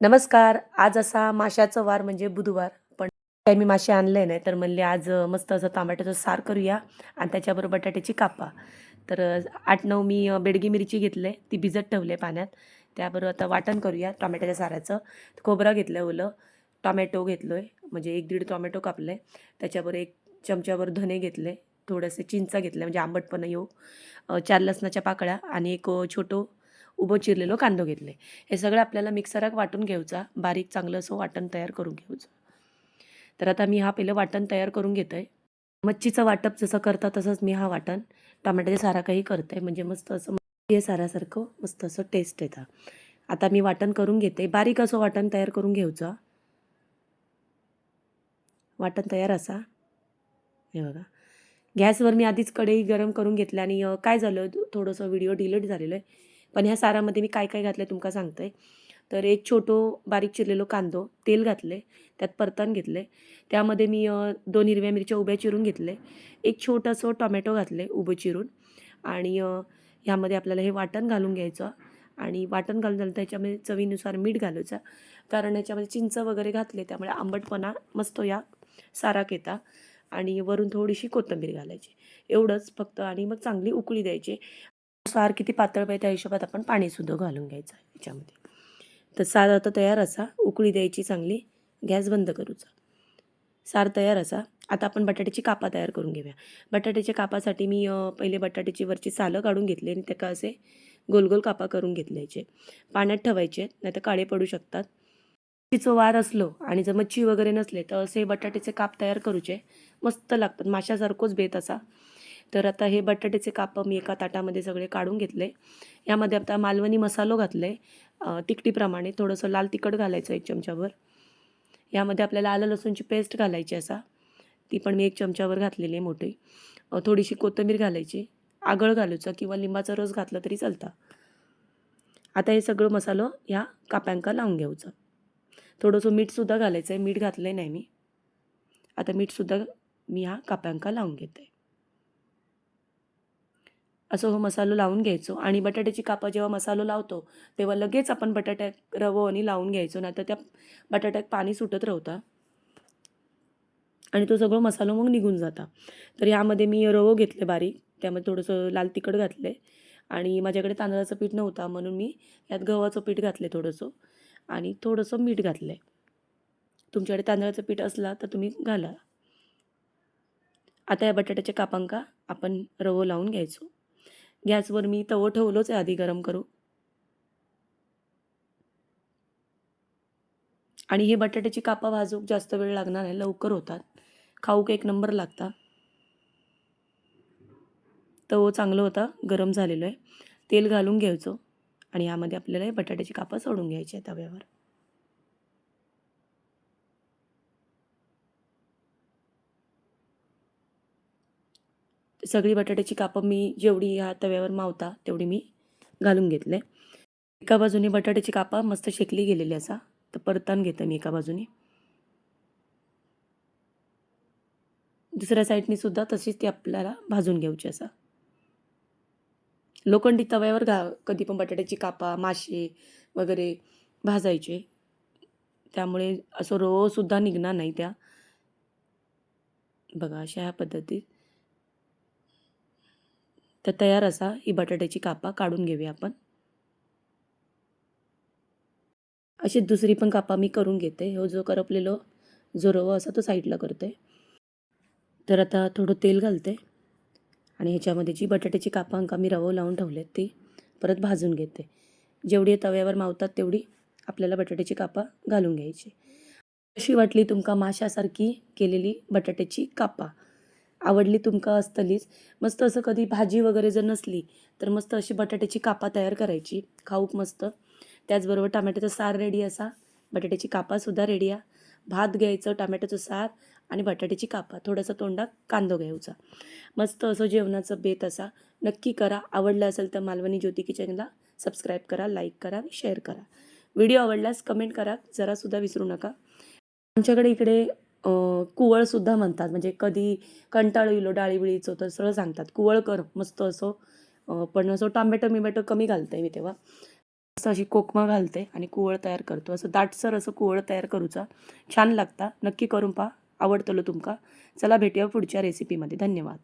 नमस्कार. आज असा माशाचं वार म्हणजे बुधवार. पण काही मी मासे आणले नाही तर म्हणले आज मस्त असं टोमॅटोचं सार करूया आणि त्याच्याबरोबर बटाट्याची कापा. तर आठ नऊ मी बेडगी मिरची घेतले ती भिजत ठेवले पाण्यात. त्याबरोबर आता वाटण करूया टोमॅटोच्या साराचं. खोबरं घेतलं ओलं टोमॅटो घेतलो आहे म्हणजे एक दीड टोमॅटो कापले. त्याच्याबरोबर एक चमच्यावर धने घेतले थोडेसे चिंचा घेतले म्हणजे आंबटपणा येऊ. चार लसणाच्या पाकळ्या आणि एक छोटो उभं चिरलेलो कांदो घेतले. हे सगळं आपल्याला मिक्सरात वाटून घ्यायचा. बारीक चांगलं असं वाटण तयार करून घ्यायचं. तर आता मी हा पहिलं वाटण तयार करून घेत आहे मच्छीचं वाटप जसं करता तसंच मी हा वाटण टमाट्याचे सारा काही करत. आहे म्हणजे मस्त असं हे सारासारखं मस्त असं टेस्ट येतं. आता मी वाटण करून घेते. बारीक असं वाटण तयार करून घ्यायचं. वाटण तयार असा. हे बघा. गॅसवर मी आधीच कढई गरम करून घेतली आणि काय झालं? थोडंसं व्हिडिओ डिलीट झालेलं आहे. पण ह्या सारामध्ये मी काय काय घातलं तुमका सांगते. तर एक छोटो बारीक चिरलेलो कांदो तेल घातले त्यात परतण घेतले त्यामध्ये मी दोन हिरव्या मिरच्या उभ्या चिरून घेतले. एक छोटंसं टोमॅटो घातले उभं चिरून. आणि ह्यामध्ये आपल्याला हे वाटण घालून घ्यायचं. आणि वाटण घालून झालं त्याच्यामध्ये चवीनुसार मीठ घालायचं. कारण याच्यामध्ये चिंच वगैरे घातले त्यामुळे आंबटपणा मस्त या साराक येता. आणि वरून थोडीशी कोथिंबीर घालायची. एवढंच फक्त. आणि मग चांगली उकळी द्यायची. सार किती पातळ पाहिजे त्या हिशोबात आपण पाणीसुद्धा घालून घ्यायचं याच्यामध्ये. तर सार आता तयार असा उकळी द्यायची चांगली गॅस बंद करूचा. सार तयार असा. आता आपण बटाट्याची कापा तयार करून घेऊया. बटाट्याच्या कापासाठी मी पहिले बटाट्याची वरची सालं काढून घेतली आणि त्याका असे गोल गोल कापा करून घेतल्याचे. पाण्यात ठेवायचे नाही तर काळे पडू शकतात. मच्छीचं वार असलो आणि जर मच्छी वगैरे नसले तर असे बटाट्याचे काप तयार करूचे. मस्त लागतात. माशासारखोच बेत असा. तर आता हे बटाट्याचे कापं मी एका ताटामध्ये सगळे काढून घेतले. यामध्ये आता मालवणी मसालो घातले अ, तिखटीप्रमाणे थोडंसं लाल तिखट घालायचं एक चमच्यावर. यामध्ये आपल्याला आलं लसूणची पेस्ट घालायची असा. ती पण मी एक चमच्यावर घातलेली आहे मोठी. थोडीशी कोथिंबीर घालायची. आगळ घालूचा किंवा लिंबाचा रस घातला तरी चालता. आता हे सगळं मसालो ह्या काप्यांका लावून घ्यायचं. थोडंसं मीठसुद्धा घालायचं आहे मीठ घातलं नाही मी. आता मीठसुद्धा मी ह्या काप्यांका लावून घेते. असं हो मसालो लावून घ्यायचो. आणि बटाट्याची कापं जेव्हा मसालो लावतो तेव्हा लगेच आपण बटाट्यात रवो आणि लावून घ्यायचो. नाही तर त्या बटाट्यात पाणी सुटत राहतं. आणि तो सगळं मसालो मग निघून जाता. तर यामध्ये मी रवो घेतले बारीक. त्यामध्ये थोडंसं लाल तिखट घातले आणि माझ्याकडे तांदळाचं पीठ नव्हता म्हणून मी यात गव्हाचं पीठ घातले थोडंसं. आणि थोडंसं मीठ घातलं आहे तुमच्याकडे तांदळाचं पीठ असला तर तुम्ही घाला. आता या बटाट्याच्या कापांका आपण रवो लावून घ्यायचो. गॅसवर मी तवं ठेवलोच आहे आधी गरम करू आणि हे बटाट्याची कापा भाजूक जास्त वेळ लागणार आहे लवकर होतात. खाऊक एक नंबर लागता. तवं चांगलं होता गरम झालेलं आहे. तेल घालून घ्यायचो. आणि यामध्ये आपल्याला बटाट्याची कापा सोडून घ्यायची आहे तव्यावर. सगळी बटाट्याची कापं मी जेवढी ह्या तव्यावर मावता तेवढी मी घालून घेतले. एका बाजूने बटाट्याची कापा मस्त शेकली गेलेली असा तर परतान घेते मी एका बाजूने. दुसऱ्या साईडने सुद्धा तशीच ती आपल्याला भाजून घ्यायची असा. लोखंडी तव्यावर घा कधी पण बटाट्याची कापा मासे वगैरे भाजायचे. त्यामुळे असं रोसुद्धा निघणार नाही त्या. बघा अशा ह्या पद्धतीत तर तयार असा ही बटाट्याची कापा काढून घेऊया आपण. अशी दुसरी पण कापा मी करून घेते. हो जो करपलेलो जो रवा असा तो साईडला करते. तर आता थोडं तेल घालते आणि ह्याच्यामध्ये जी बटाट्याची कापांका मी रवं लावून ठेवलेत ती परत भाजून घेते. जेवढी तव्यावर मावतात तेवढी आपल्याला बटाट्याची कापा घालून घ्यायची. कशी वाटली तुमका माशासारखी केलेली बटाट्याची कापा. आवडली तुमका असतलीच मस्त असं कधी भाजी वगैरे जर नसली तर मस्त अशी बटाट्याची कापा तयार करायची खाऊक मस्त. त्याचबरोबर टमॅटोचा सार रेडी असा. बटाट्याची कापासुद्धा रेडी आहे भात घ्यायचं टमॅटोचं सार आणि बटाट्याची कापा. थोडासा तोंडात कांदो घ्यायचा. मस्त असं जेवणाचं बेत असा. नक्की करा. आवडलं असेल तर मालवणी ज्योती किचनला सबस्क्राईब करा लाईक करा आणि शेअर करा. व्हिडिओ आवडल्यास कमेंट करा. जरासुद्धा विसरू नका. आमच्याकडे इकडे कुवळसुद्धा म्हणतात. म्हणजे कधी कंटाळ येलो डाळीबिळीचो तर सरळ सांगतात. कुवळ कर मस्त असं. पण असं टामॅटो मिमॅटो कमी घालते मी तेव्हा. असं अशी कोकमा घालते आणि कुवळ तयार करतो. असं दाटसर असं कुवळ तयार करूचा. छान लागता. नक्की करून पहा. आवडतलो तुमका. चला भेटूया पुढच्या रेसिपीमध्ये धन्यवाद.